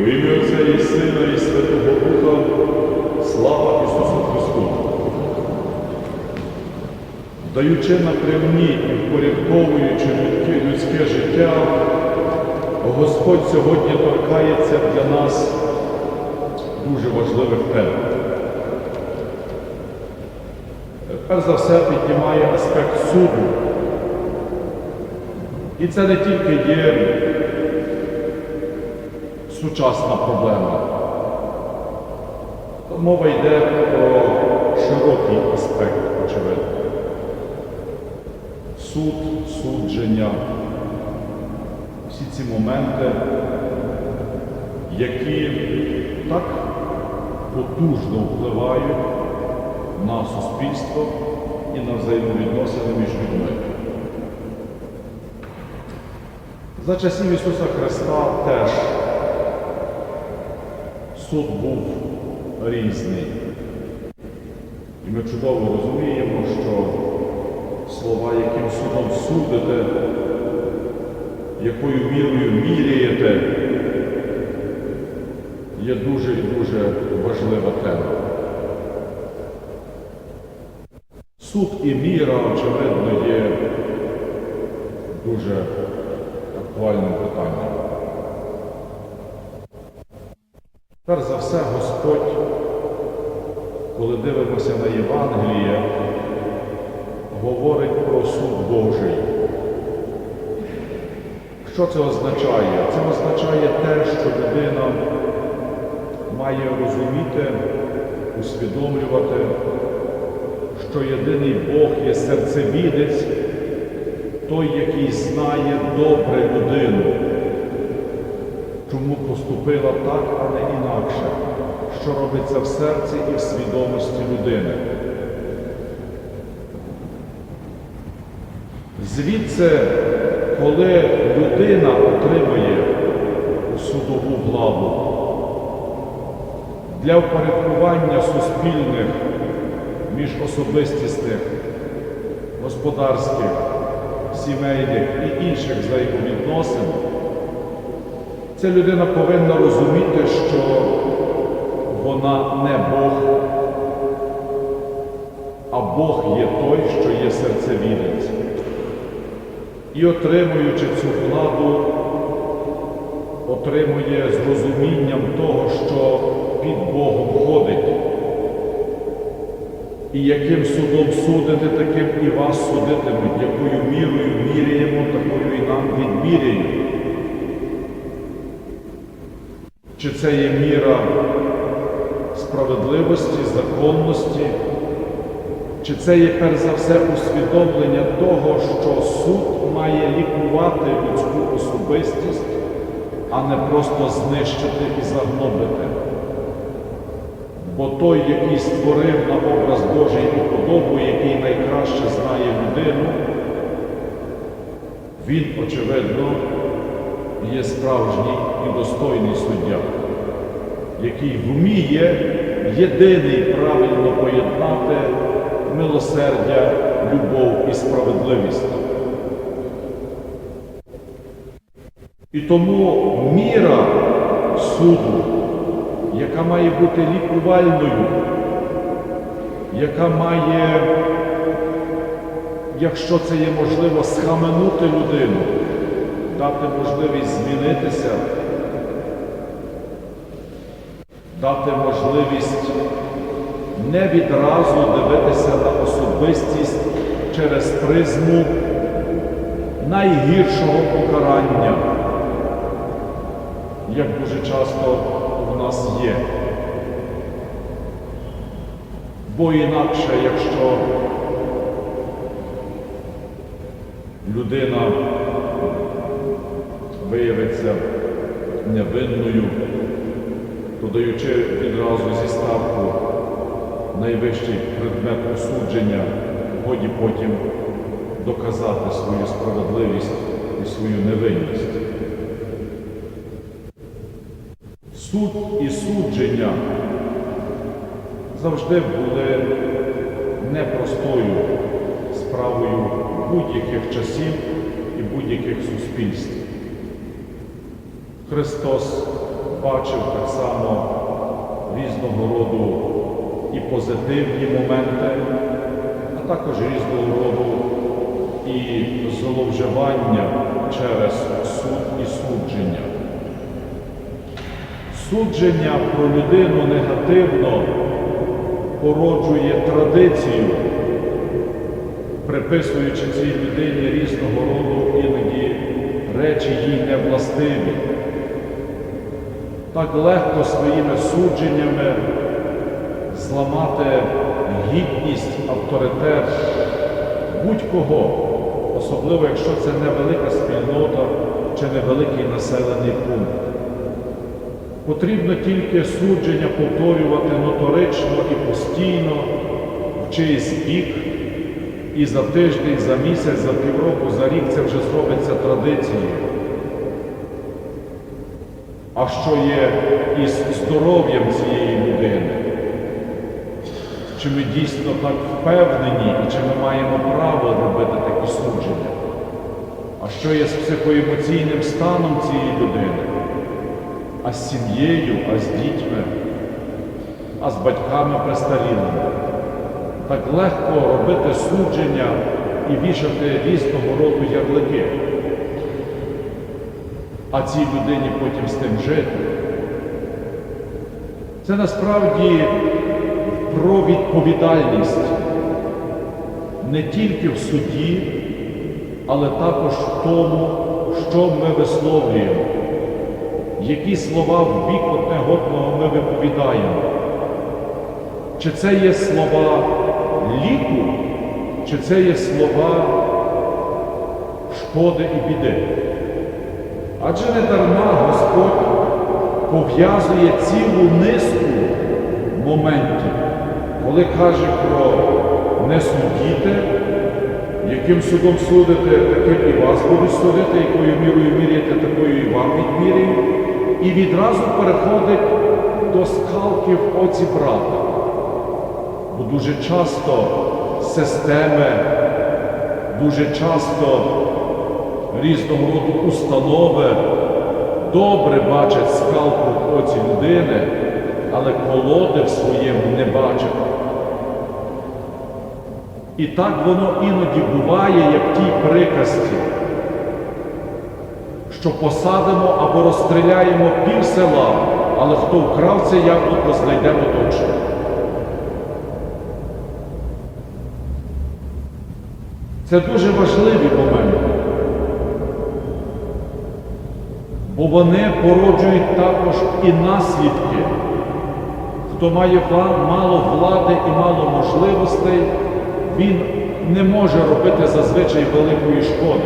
У ім'я Отця і Сина, і Святого Духа, слава Ісусу Христу. Даючи напрямні і впорядковуючи людське, життя, Господь сьогодні торкається для нас дуже важливих тем. Перш за все піднімає аспект суду. І це не тільки є сучасна проблема. Мова йде про широкий аспект, очевидно. Суд, судження, всі ці моменти, які так потужно впливають на суспільство і на взаємовідносини між людьми. За часів Ісуса Христа теж суд був різний. І ми чудово розуміємо, що слова, яким судом судите, якою мірою міряєте, є дуже і дуже важлива тема. Суд і міра, очевидно, є дуже актуальним Перш за все, Господь, коли дивимося на Євангеліє, говорить про суд Божий. Що це означає? Це означає те, що людина має розуміти, усвідомлювати, що єдиний Бог є серцевідець, той, який знає добре людину, чому поступила так, а не інакше, що робиться в серці і в свідомості людини. Звідси, коли людина отримує судову владу для впорядкування суспільних, міжособистісних, господарських, сімейних і інших взаємовідносин, ця людина повинна розуміти, що вона не Бог, а Бог є той, що є серцевідець. І отримуючи цю владу, отримує з розумінням того, що під Богом ходить. І яким судом судите, таким і вас судитимуть, якою мірою міряємо, такою і нам відміряють. Чи це є міра справедливості, законності, чи це є перш за все усвідомлення того, що суд має лікувати людську особистість, а не просто знищити і загнобити? Бо той, який створив на образ Божий і подобу, який найкраще знає людину, він, очевидно, є справжній і достойний суддя, який вміє єдиний правильно поєднати милосердя, любов і справедливість. І тому міра суду, яка має бути лікувальною, яка має, якщо це є можливо, схаменути людину, дати можливість змінитися, дати можливість не відразу дивитися на особистість через призму найгіршого покарання, як дуже часто в нас є. Бо інакше, якщо людина виявиться невинною, то даючи відразу зі ставку найвищий предмет осудження, годі потім доказати свою справедливість і свою невинність. Суд і судження завжди були непростою справою будь-яких часів і будь-яких суспільств. Христос бачив так само різного роду і позитивні моменти, а також різного роду і зловживання через суд і судження. Судження про людину негативно породжує традицію, приписуючи цій людині різного роду іноді речі їй невластиві. Так легко своїми судженнями зламати гідність, авторитет будь-кого, особливо якщо це невелика спільнота чи невеликий населений пункт. Потрібно тільки судження повторювати ноторично і постійно в чийсь бік, і за тиждень, за місяць, за півроку, за рік це вже зробиться традицією. А що є із здоров'ям цієї людини? Чи ми дійсно так впевнені і чи ми маємо право робити такі судження? А що є з психоемоційним станом цієї людини? А з сім'єю, а з дітьми, а з батьками престарілими? Так легко робити судження і вішати різного роду ярлики. А цій людині потім з тим жити. Це насправді про відповідальність не тільки в суді, але також в тому, що ми висловлюємо, які слова в бік одне одного ми виповідаємо. Чи це є слова ліку, чи це є слова шкоди і біди? Адже не дарма Господь пов'язує цілу низку моментів, коли каже про не судіте, яким судом судите, таким і вас будуть судити, якою мірою міряєте, такою і вам відміряють, і відразу переходить до скалки в оці брата. Бо дуже часто системи, дуже часто різного роду установи добре бачать скалку в оці людини, але колоди в своєму не бачать. І так воно іноді буває, як в тій приказці, що посадимо або розстріляємо пів села, але хто вкрав це яблуко, знайдемо точно. Це дуже важливі моменти, вони породжують також і наслідки. Хто має мало влади і мало можливостей, він не може робити зазвичай великої шкоди.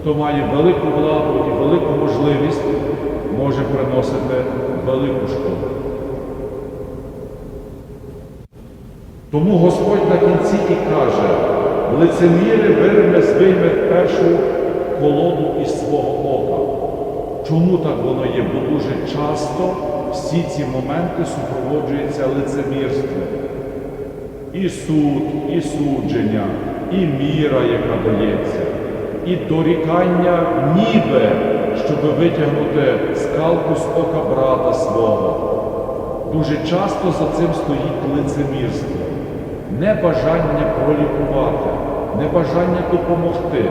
Хто має велику владу і велику можливість, може приносити велику шкоду. Тому Господь на кінці і каже, лицеміри вирме звийме першу колоду із свого ока. Чому так воно є? Бо дуже часто всі ці моменти супроводжуються лицемірством. І суд, і судження, і міра, яка дається, і дорікання ніби, щоб витягнути скалку з ока брата свого. Дуже часто за цим стоїть лицемірство, небажання пролікувати, небажання допомогти,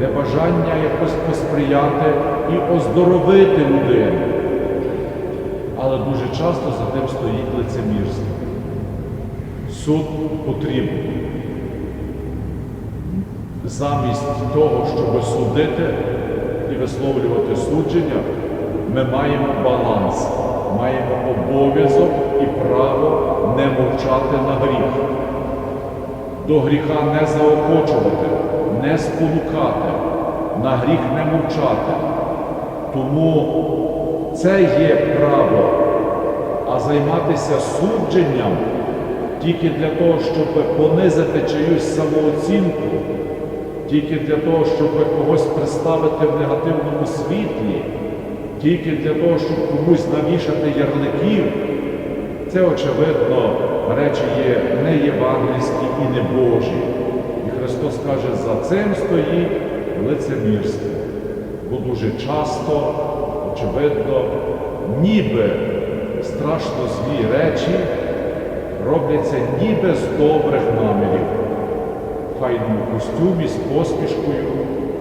небажання якось посприяти і оздоровити людину. Але дуже часто за тим стоїть лицемірство. Суд потрібен. Замість того, щоб судити і висловлювати судження, ми маємо баланс, маємо обов'язок і право не мовчати на гріх. До гріха не заохочувати, не спонукати, на гріх не мовчати. Тому це є право, а займатися судженням тільки для того, щоб понизити чиюсь самооцінку, тільки для того, щоб когось представити в негативному світлі, тільки для того, щоб комусь навішати ярликів, це, очевидно, речі є не євангельські і не Божі. І Христос каже, за цим стоїть лицемірство. Бо дуже часто очевидно, ніби страшно злі речі робляться ніби з добрих намірів, в файному костюмі з поспішкою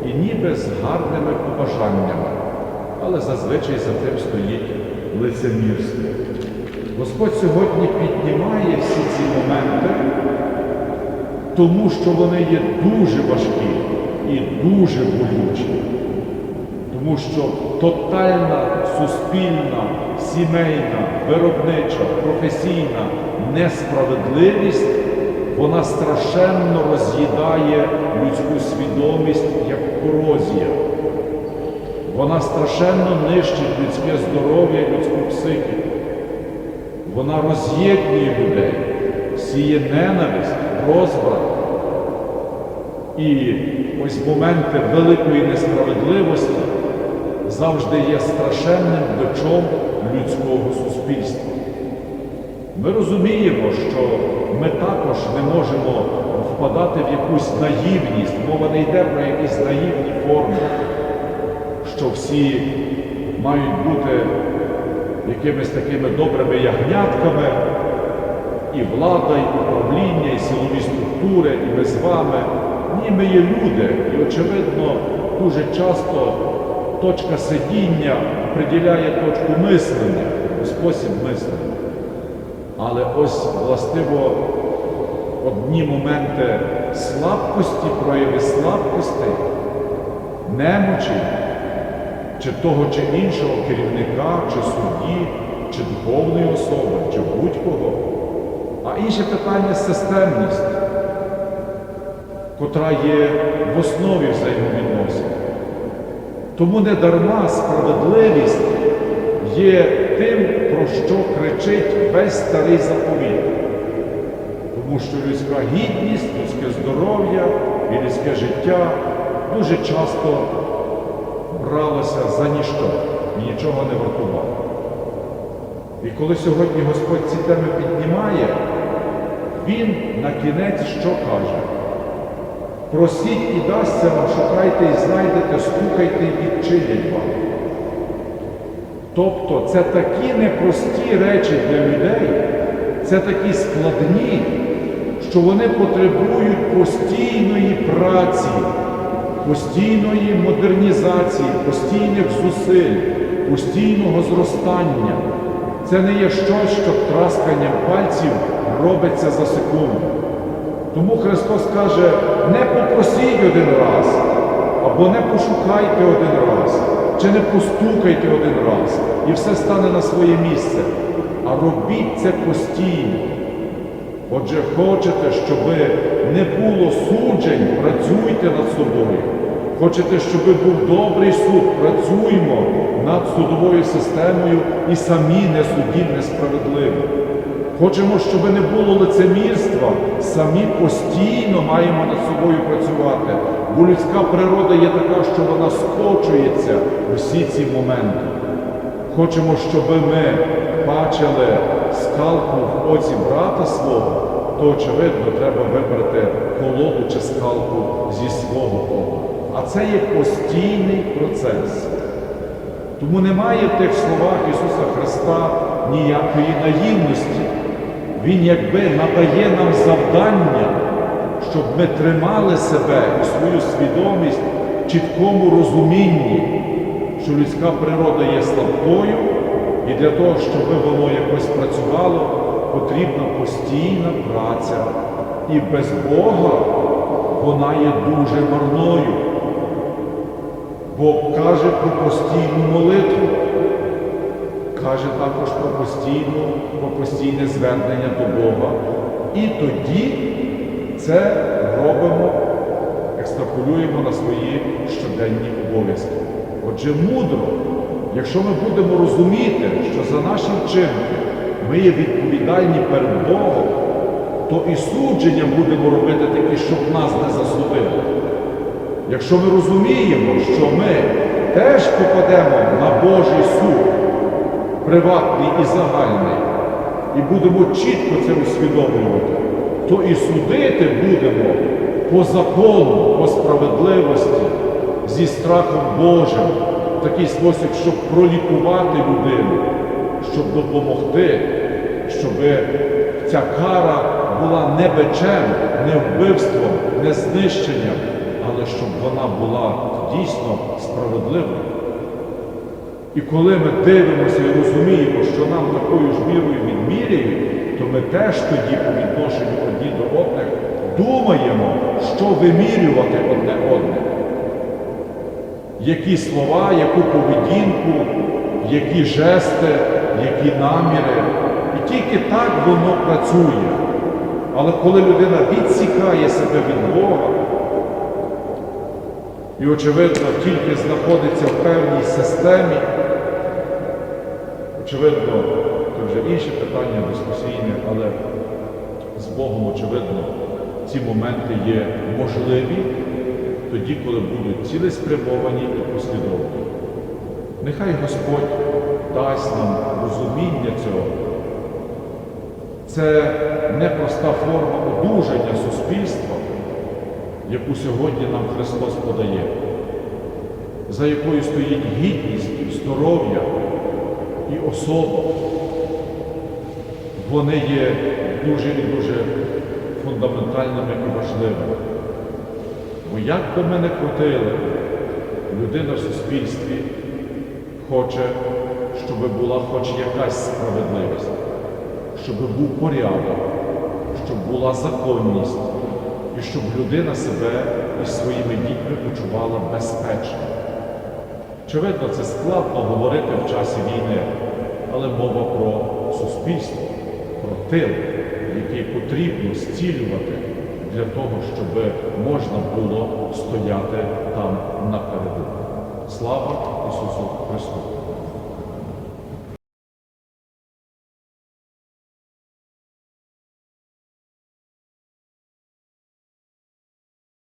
і ніби з гарними побажаннями, але зазвичай за тим стоїть лицемірство. Господь сьогодні піднімає всі ці моменти, тому що вони є дуже важкі і дуже болючі. Тому що тотальна суспільна, сімейна, виробнича, професійна несправедливість вона страшенно роз'їдає людську свідомість як корозія. Вона страшенно нищить людське здоров'я, людську психіку. Вона роз'єднує людей, сіє ненависть, розбрат. І ось моменти великої несправедливості завжди є страшенним бичом людського суспільства. Ми розуміємо, що ми також не можемо впадати в якусь наївність, мова не йде про якісь наївні форми, що всі мають бути якимись такими добрими ягнятками, і влада, і управління, і силові структури, і ми з вами. Ні, ми є люди, і очевидно, дуже часто точка сидіння приділяє точку мислення, спосіб мислення. Але ось властиво одні моменти слабкості, прояви слабкості, немочі, чи того чи іншого керівника, чи судді, чи духовної особи, чи будь-кого. А інше питання системність, котра є в основі взаємовідносин. Тому не дарма справедливість є тим, про що кричить весь старий заповіт. Тому що людська гідність, людське здоров'я і людське життя дуже часто бралося за ніщо і нічого не вартувало. І коли сьогодні Господь ці теми піднімає, Він на кінець що каже? Просіть і дасться вам, шукайте і знайдете, стукайте і відчинять вам. Тобто це такі непрості речі для людей, це такі складні, що вони потребують постійної праці, постійної модернізації, постійних зусиль, постійного зростання. Це не є щось, що трасканням пальців робиться за секунду. Тому Христос каже, не попросіть один раз, або не пошукайте один раз, чи не постукайте один раз, і все стане на своє місце. А робіть це постійно. Отже, хочете, щоб не було суджень, працюйте над собою. Хочете, щоб був добрий суд, працюймо над судовою системою і самі не судіть несправедливо. Хочемо, щоб не було лицемірства, самі постійно маємо над собою працювати, бо людська природа є така, що вона скочується у всі ці моменти. Хочемо, щоб ми бачили скалку в оці брата свого, то очевидно треба вибрати колоду чи скалку зі свого ока. А це є постійний процес. Тому немає в тих словах Ісуса Христа ніякої наївності. Він якби надає нам завдання, щоб ми тримали себе і свою свідомість в чіткому розумінні, що людська природа є слабкою, і для того, щоб воно якось працювало, потрібна постійна праця. І без Бога вона є дуже марною. Бог каже про постійну молитву, каже також про постійну, про постійне звернення до Бога. І тоді це робимо, екстраполюємо на свої щоденні обов'язки. Отже, мудро, якщо ми будемо розуміти, що за наші вчинки ми є відповідальні перед Богом, то і судження будемо робити такі, щоб нас не засудили. Якщо ми розуміємо, що ми теж попадемо на Божий суд, приватний і загальний, і будемо чітко це усвідомлювати, то і судити будемо по закону, по справедливості, зі страхом Божим, в такий спосіб, щоб пролікувати людину, щоб допомогти, щоб ця кара була не бичем, не вбивством, не знищенням, але щоб вона була дійсно справедливою. І коли ми дивимося і розуміємо, що нам такою ж мірою відміряють, то ми теж тоді по відношенню одні до одних думаємо, що вимірювати одне одне. Які слова, яку поведінку, які жести, які наміри. І тільки так воно працює. Але коли людина відсікає себе від Бога, і, очевидно, тільки знаходиться в певній системі, очевидно, це вже інше питання дискусійне, але з Богом, очевидно, ці моменти є можливі тоді, коли будуть цілеспрямовані і послідовні. Нехай Господь дасть нам розуміння цього. Це непроста форма одужання суспільства, яку сьогодні нам Христос подає, за якою стоїть гідність, здоров'я і особа. Вони є дуже і дуже фундаментальними і важливими. Бо як би ми не крутили, людина в суспільстві хоче, щоб була хоч якась справедливість, щоб був порядок, щоб була законність, і щоб людина себе із своїми дітьми почувала безпечно. Очевидно, це складно говорити в часі війни, але мова про суспільство, про тил, який потрібно зцілювати для того, щоб можна було стояти там напереду. Слава Ісусу Христу!